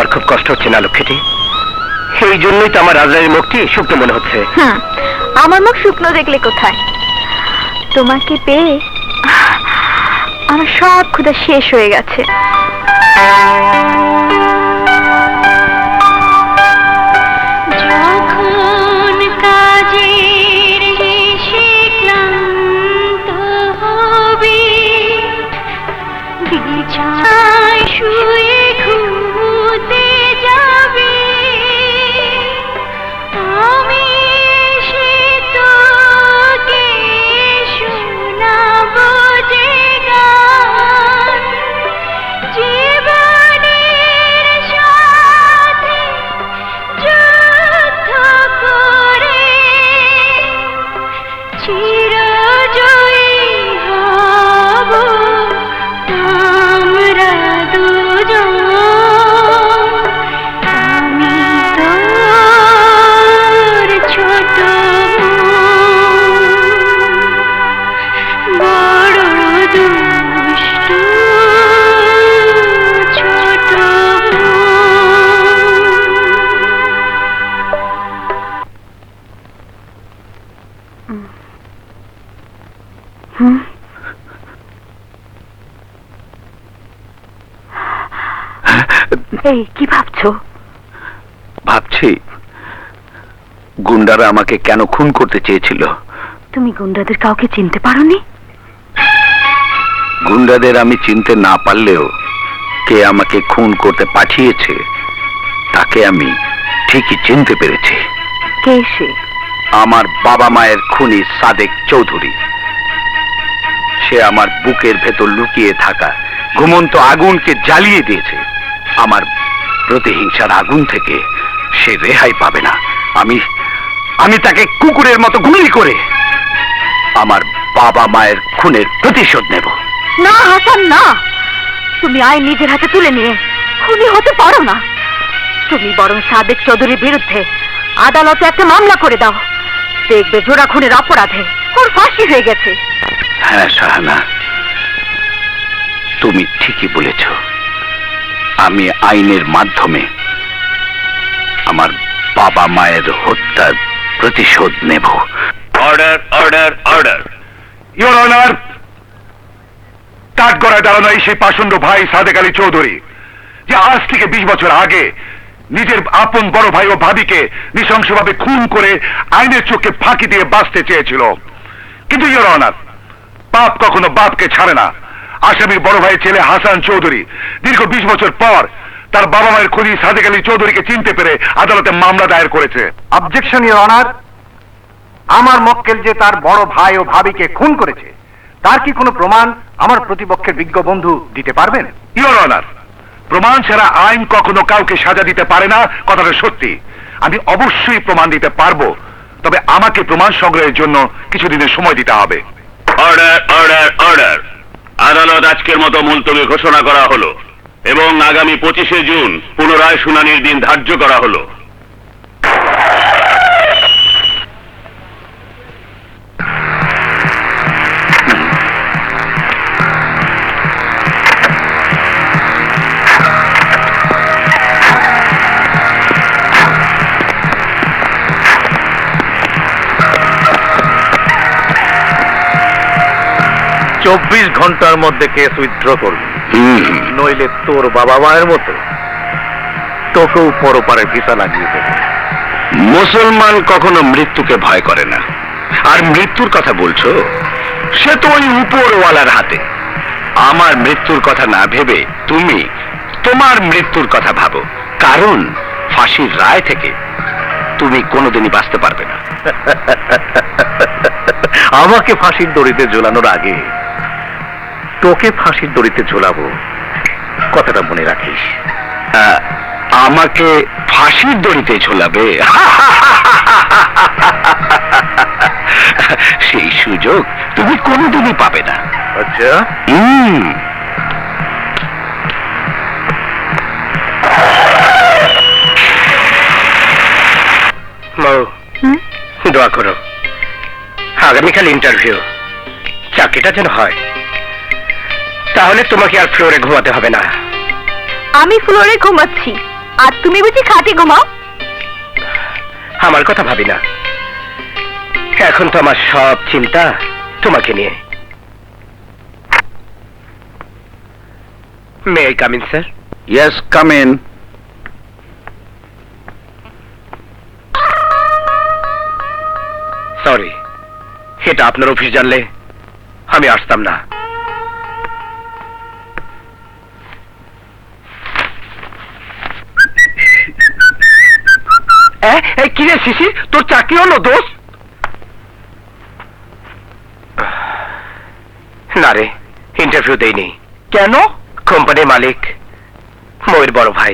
তোমার খুব কষ্ট হচ্ছে না লক্ষ্মীটি সেই জন্যই তো আমার রাজরানীর মুখটি শুকনো মনে হচ্ছে। হুম আমার মুখ শুকনো দেখলে কোথায়? তোমাকে পেয়ে আমার সব ক্ষুধা শেষ হয়ে গেছে। এই কি ভাবছ? ভাবছি গুন্ডারা আমাকে কেন খুন করতে চেয়েছিল? তুমি গুন্ডাদের কাউকে চিনতে পারোনি? গুন্ডাদের আমি চিনতে না পারলেও কে আমাকে খুন করতে পাঠিয়েছে তাকে আমি ঠিকই চিনতে পেরেছি। কে সে? আমার বাবা মায়ের খুনি সাদেক চৌধুরী। সে আমার বুকের ভেতর লুকিয়ে থাকা ঘুমন্ত আগুনকে জ্বালিয়ে দিয়েছে। আমার প্রতিহিংসার আগুন থেকে সে রেহাই পাবে না। আমি আমি তাকে কুকুরের মতো গুলি করে আমার বাবা মায়ের খুনের প্রতিশোধ নেব। না হাসান না। তুমি আইন নিজের হাতে তুলে নিয়ে খুনি হতে পারো না। তুমি বরং সাদেক চৌধুরীর বিরুদ্ধে আদালতে একটা মামলা করে দাও। দেখবে জোড়া খুনের অপরাধে ওর ফাঁসি হয়ে গেছে। হ্যাঁ সাহানা তুমি ঠিকই বলেছ। আমি আইনের মাধ্যমে আমার বাবা মায়ের হত্যার প্রতিশোধ নেব। Order order order your honour কাঠগড়ায় দাঁড়ানো সেই পাষণ্ড ভাই সাদেক আলী চৌধুরী, যে আজ থেকে বিশ বছর আগে নিজের আপন বড় ভাই ও ভাবিকে নৃশংসভাবে খুন করে আইনের চোখে ফাঁকি দিয়ে বাঁচতে চেয়েছিল। কিন্তু ইওর অনার পাপ কখনো বাপকে ছাড়ে না। আসামির বড় ভাইয়ের ছেলে হাসান চৌধুরী। দীর্ঘ বিশ বছর পর তার বাবা মায়ের খুনি সাদেক আলী চৌধুরীকে চিনতে পেরে আদালতে মামলা দায়ের করেছে। অবজেকশন ইওর অনার আমার মক্কেল যে তার বড় ভাই ও ভাবিকে খুন করেছে তার কি কোনো প্রমাণ আমার প্রতিপক্ষের বিজ্ঞ বন্ধু দিতে পারবেন? ইওর অনার প্রমাণ ছাড়া আইন কখনো কাউকে সাজা দিতে পারে না কথাটা সত্যি। আমি অবশ্যই প্রমাণ দিতে পারব তবে আমাকে প্রমাণ সংগ্রহের জন্য কিছুদিনের সময় দিতে হবে। অর্ডার অর্ডার অর্ডার আদালত আজকের মতো মুলতবি ঘোষণা করা হলো এবং আগামী পঁচিশে জুন পুনরায় শুনানির দিন ধার্য করা হলো। চব্বিশ ঘণ্টার মধ্যে কেস উইথড্র করবি। নইলে তোর বাবা মায়ের মতো তোকেও পরপারে ভিসা লাগিয়ে দেবে। মুসলমান কখনো মৃত্যুকে ভয় করে না। আর মৃত্যুর কথা বলছো? সে তো ওই উপরওয়ালার হাতে। আমার মৃত্যুর কথা না ভেবে তুমি তোমার মৃত্যুর কথা ভাবো। কারণ ফাঁসির রায় থেকে তুমি কোনোদিনই বাঁচতে পারবে না। আমাকে ফাঁসির দড়িতে ঝোলানোর আগে তোকে ফাঁসির দড়িতে ঝোলাবো। কথাটা মনে রাখিস। আমাকে ফাঁসির দড়িতে ঝোলাবে? সেই সুযোগ তুমি কোনোদিনই পাবে না। আচ্ছা। হুম? দোয়া করো। আগামীকাল ইন্টারভিউ চাকরিটা যেন হয়। তাহলে তোমাকে আর ফ্লোরে ঘুমাতে হবে না। আমি ফ্লোরে ঘুমাচ্ছি। আর তুমি বুঝি খাটে ঘুমাও? আমার কথা ভাবি না। এখন তো আমার সব চিন্তা তোমাকে নিয়ে। May come in sir yes come in sorry এটা আপনার অফিস জানলে আমি আসতাম না। কি রে শিশি? তোর চাকরি হলো দোষ? না রে ইন্টারভিউ দেয়নি কেন? কোম্পানির মালিক ময়ূর বড় ভাই।